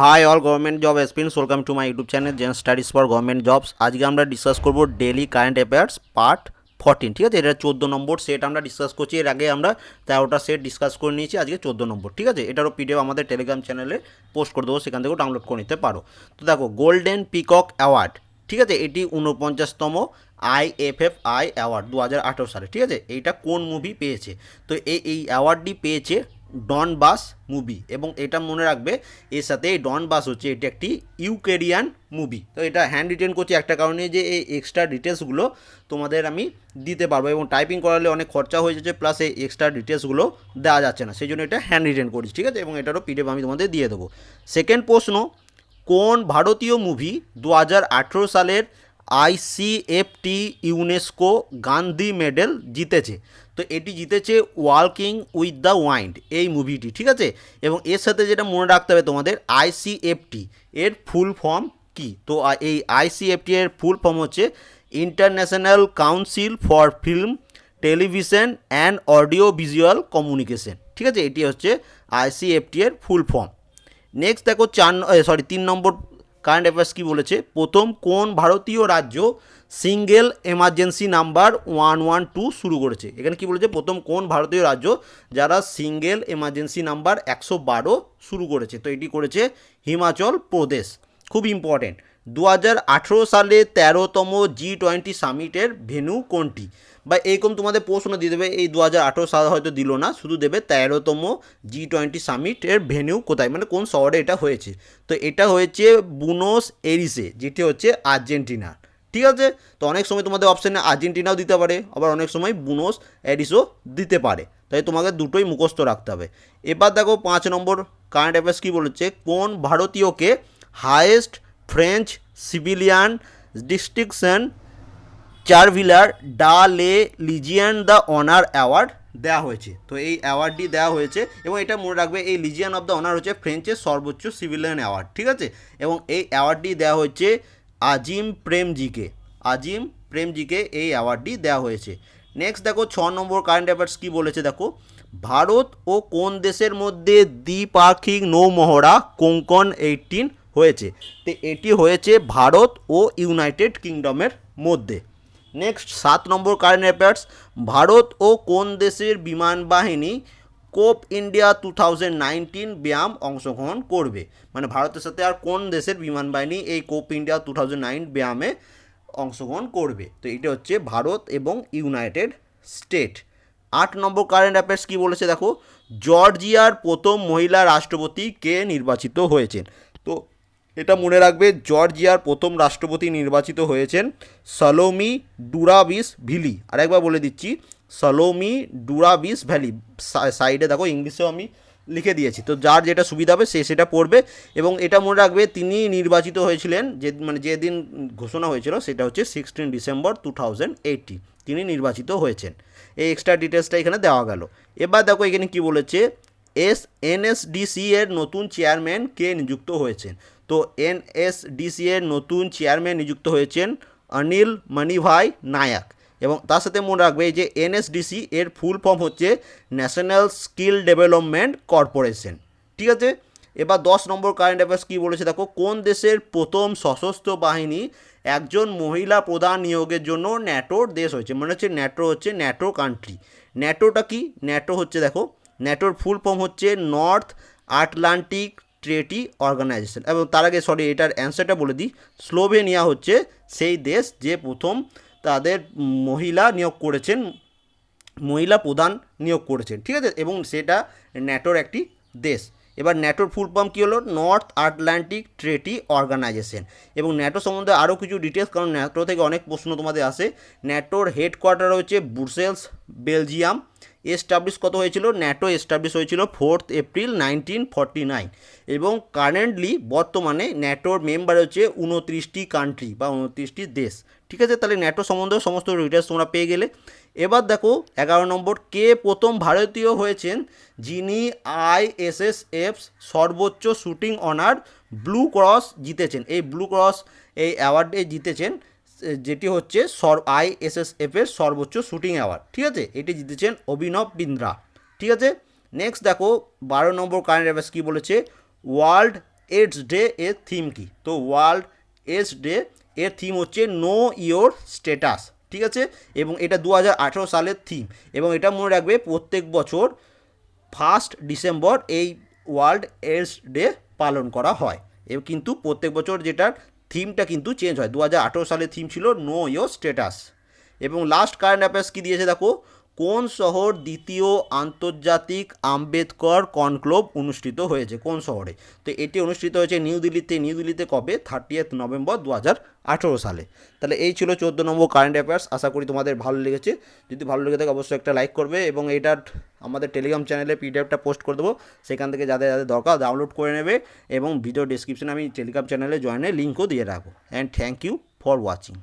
Hi all government job experience welcome to my YouTube channel Gen Studies for government jobs আজকে আমরা discuss করব daily current affairs part fourteen ঠিক আছে? এটা চোদ্দ নম্বর সেট আমরা ডিসকাস করছি। এর আগে আমরা তেরোটা সেট ডিসকাস করে নিয়েছি, আজকে চোদ্দ নম্বর, ঠিক আছে? এটারও পিডিএফ আমাদের টেলিগ্রাম চ্যানেলে পোস্ট করে দেবো, সেখান থেকেও ডাউনলোড করে নিতে পারো। তো দেখো গোল্ডেন পিকক অ্যাওয়ার্ড ঠিক আছে? এটি ঊনপঞ্চাশতম আইএফএফআই অ্যাওয়ার্ড দু হাজার আঠেরো সালে, ঠিক আছে? এইটা কোন মুভি পেয়েছে? তো এই এই অ্যাওয়ার্ডটি পেয়েছে ডন বাস মুভি এবং এটা মনে রাখবে, এর সাথে এই ডন বাস হচ্ছে, এটি একটি ইউকেরিয়ান মুভি। তো এটা হ্যান্ড রিটেন করছি একটা কারণে যে এই এক্সট্রা ডিটেলসগুলো তোমাদের আমি দিতে পারব এবং টাইপিং করালে অনেক খরচা হয়ে যাচ্ছে প্লাস এই এক্সট্রা ডিটেলসগুলো দেওয়া যাচ্ছে না। সেই জন্য এটা হ্যান্ড রিটেন করেছি, ঠিক আছে? এবং এটারও পিডিএফ আমি তোমাদের দিয়ে দেবো। সেকেন্ড প্রশ্ন, কোন ভারতীয় মুভি দু হাজার আঠেরো সালের আইসিএফটি ইউনেস্কো গান্ধী মেডেল জিতেছে। তো এটি জিতেছে ওয়ার্কিং উইথ দ্য ওয়াইন্ড এই মুভিটি, ঠিক আছে? এবং এর সাথে যেটা মনে রাখতে হবে তোমাদের, আইসিএফটি এর ফুল ফর্ম কি? তো এই আইসিএফটি এর ফুল ফর্ম হচ্ছে international council for film, television and audio visual communication, ঠিক আছে? এটি হচ্ছে আইসিএফটি এর ফুল ফর্ম। নেক্সট দেখো চার সরি, তিন নম্বর কারেন্ট অ্যাফেয়ার্স কী বলেছে? প্রথম কোন ভারতীয় রাজ্য single emergency number one one two শুরু করেছে? এখানে কী বলেছে? প্রথম কোন ভারতীয় রাজ্য যারা সিঙ্গেল এমার্জেন্সি নাম্বার একশো বারো শুরু করেছে? তো এটি করেছে হিমাচল প্রদেশ। খুব ইম্পর্টেন্ট দু হাজার আঠেরো সালে তেরোতম জি টোয়েন্টি সামিটের ভেন্যু কোনটি? বা এরকম তোমাদের প্রশ্ন দিয়ে দেবে, এই দু হাজার আঠেরো সাল হয়তো দিল না, শুধু দেবে তেরোতম জি টোয়েন্টি সামিটের ভেন্যু কোথায় মানে কোন শহরে এটা হয়েছে। তো এটা হয়েছে বুনোস এরিসে, যেটি হচ্ছে আর্জেন্টিনা ঠিক আছে? তো অনেক সময় তোমাদের অপশানে আর্জেন্টিনাও দিতে পারে, আবার অনেক সময় বুনোস এরিসও দিতে পারে। তাই তোমাকে দুটোই মুখস্থ রাখতে হবে। এবার দেখো পাঁচ নম্বর কারেন্ট অ্যাফেয়ার্স কী বলেছে? কোন ভারতীয়কে highest French civilian distinction Chevalier de la Legion the honour award দেওয়া হয়েছে। তো এই অ্যাওয়ার্ডটি দেওয়া হয়েছে এবং এটা মনে রাখবে এই লিজিয়ান অফ দ্য অনার হচ্ছে ফ্রেঞ্চের সর্বোচ্চ সিভিলিয়ান অ্যাওয়ার্ড, ঠিক আছে? এবং এই অ্যাওয়ার্ডটি দেওয়া হয়েছে আজিম প্রেমজিকে। আজিম প্রেমজিকে এই অ্যাওয়ার্ডটি দেওয়া হয়েছে। নেক্সট দেখো, ছ নম্বর কারেন্ট অ্যাফেয়ার্স কী বলেছে দেখো? ভারত ও কোন দেশের মধ্যে দ্বিপাক্ষিক নৌমহড়া কোঙ্কন এইটিন হয়েছে। তো এটি হয়েছে ভারত ও ইউনাইটেড কিংডমের মধ্যে। নেক্সট, সাত নম্বর কারেন্ট অ্যাফেয়ার্স, ভারত ও কোন দেশের বিমান বাহিনী Cope India two thousand nineteen ব্যায়াম অংশগ্রহণ করবে? মানে ভারতের সাথে আর কোন দেশের বিমান বাহিনী এই Cope India two thousand nine ব্যায়ামে অংশগ্রহণ করবে? তো এটা হচ্ছে ভারত এবং ইউনাইটেড স্টেট। আট নম্বর কারেন্ট অ্যাফেয়ার্স কী বলেছে দেখো? জর্জিয়ার প্রথম মহিলা রাষ্ট্রপতি কে নির্বাচিত হয়েছেন? তো এটা মনে রাখবে, জর্জিয়ার প্রথম রাষ্ট্রপতি নির্বাচিত হয়েছেন সালোমি ডুরাবিস ভিলি। আর একবার বলে দিচ্ছি, সালোমি ডুরাবিস ভ্যালি। সাইডে দেখো, ইংলিশেও আমি লিখে দিয়েছি। তো যার যেটা সুবিধা হবে, সে সেটা পড়বে এবং এটা মনে রাখবে, তিনি নির্বাচিত হয়েছিলেন যে মানে যেদিন ঘোষণা হয়েছিল, সেটা হচ্ছে sixteen December two thousand eighty তিনি নির্বাচিত হয়েছেন। এই এক্সট্রা ডিটেলসটা এখানে দেওয়া গেল। এবার দেখো, এখানে কি বলেছে, এস এনএসডিসি এর নতুন চেয়ারম্যান কে নিযুক্ত হয়েছেন? তো এনএসডিসি এর নতুন চেয়ারম্যান নিযুক্ত হয়েছেন অনিল মণিভাই নায়াক। এবং তার সাথে মনে রাখবে যে এনএসডিসি এর ফুল ফর্ম হচ্ছে ন্যাশনাল স্কিল ডেভেলপমেন্ট কর্পোরেশন ঠিক আছে? এবার দশ নম্বর কারেন্ট অ্যাফেয়ার্স কী বলেছে দেখো? কোন দেশের প্রথম সশস্ত্র বাহিনী একজন মহিলা প্রধান নিয়োগের জন্য ন্যাটোর দেশ হয়েছে? মানে হচ্ছে ন্যাটো হচ্ছে ন্যাটো কান্ট্রি ন্যাটোটা কি? ন্যাটো হচ্ছে দেখো, ন্যাটোর ফুল ফর্ম হচ্ছে নর্থ আটলান্টিক ট্রেটি অর্গানাইজেশন। এবং তার আগে সরি এটার অ্যান্সারটা বলে দিই। স্লোভেনিয়া হচ্ছে সেই দেশ যে প্রথম তাদের মহিলা নিয়োগ করেছেন, মহিলা প্রধান নিয়োগ করেছেন, ঠিক আছে? এবং সেটা ন্যাটোর একটি দেশ। এবার ন্যাটোর ফুল ফর্ম কী হলো? নর্থ আটলান্টিক ট্রেটি অর্গানাইজেশন এবং ন্যাটো সম্বন্ধে আরও কিছু ডিটেলস কারণ ন্যাটো থেকে অনেক প্রশ্ন তোমাদের আসে। ন্যাটোর হেডকোয়ার্টার হচ্ছে ব্রুসেলস বেলজিয়াম এস্টাবলিশ কত হয়েছিল? ন্যাটো এস্টাবলিশ হয়েছিল fourth April nineteen forty nine. এবং কারেন্টলি বর্তমানে ন্যাটোর মেম্বার হচ্ছে উনত্রিশটি কান্ট্রি বা উনত্রিশটি দেশ। ঠিক আছে? তাহলে ন্যাটো সম্বন্ধে সমস্ত ডিটেলস তোমরা পেয়ে গেলে। এবার দেখো, এগারো নম্বর, কে প্রথম ভারতীয় হয়েছেন যিনি আইএসএসএফ সর্বোচ্চ শুটিং অনার ব্লু ক্রস জিতেছেন? এই ব্লু ক্রস এই অ্যাওয়ার্ডে জিতেছেন যেটি হচ্ছে সর আইএসএসএফ এর সর্বোচ্চ শুটিং অ্যাওয়ার্ড ঠিক আছে? এটি জিতেছেন অভিনব বিন্দ্রা, ঠিক আছে? নেক্সট দেখো, বারো নম্বর কারেন্ট অ্যাফেয়ার্স কী বলেছে? ওয়ার্ল্ড এইডস ডে এর থিম কি? তো ওয়ার্ল্ড এইডস ডে এর থিম হচ্ছে নো ইয়োর স্টেটাস ঠিক আছে? এবং এটা দু হাজার আঠেরো সালের থিম এবং এটা মনে রাখবে প্রত্যেক বছর ফার্স্ট ডিসেম্বর এই ওয়ার্ল্ড এইডস ডে পালন করা হয়। এবং কিন্তু প্রত্যেক বছর যেটার থিমটা কিন্তু চেঞ্জ হয়। দু সালের থিম ছিল নো ইয়োর স্টেটাস এবং লাস্ট কারেন্ট অ্যাফেয়ার্স কী দিয়েছে দেখো? কোন শহর দ্বিতীয় আন্তর্জাতিক আম্বেদকর কনক্লোভ অনুষ্ঠিত হয়েছে? কোন শহরে? তো এটি অনুষ্ঠিত হয়েছে নিউ দিল্লিতে। নিউ দিল্লিতে কবে? থার্টিয়েথ নভেম্বর দু হাজার আঠেরো সালে। তাহলে এই ছিল চোদ্দ নম্বর কারেন্ট অ্যাফেয়ার্স। আশা করি তোমাদের ভালো লেগেছে। যদি ভালো লেগে থাকে অবশ্যই একটা লাইক করবে এবং এটার আমাদের টেলিগ্রাম চ্যানেলে পিডিএফটা পোস্ট করে দেবো। সেখান থেকে যাদের যাদের দরকার ডাউনলোড করে নেবে এবং ভিডিও ডিসক্রিপশানে আমি টেলিগ্রাম চ্যানেলে জয়েনের লিঙ্কও দিয়ে রাখব। And thank you for watching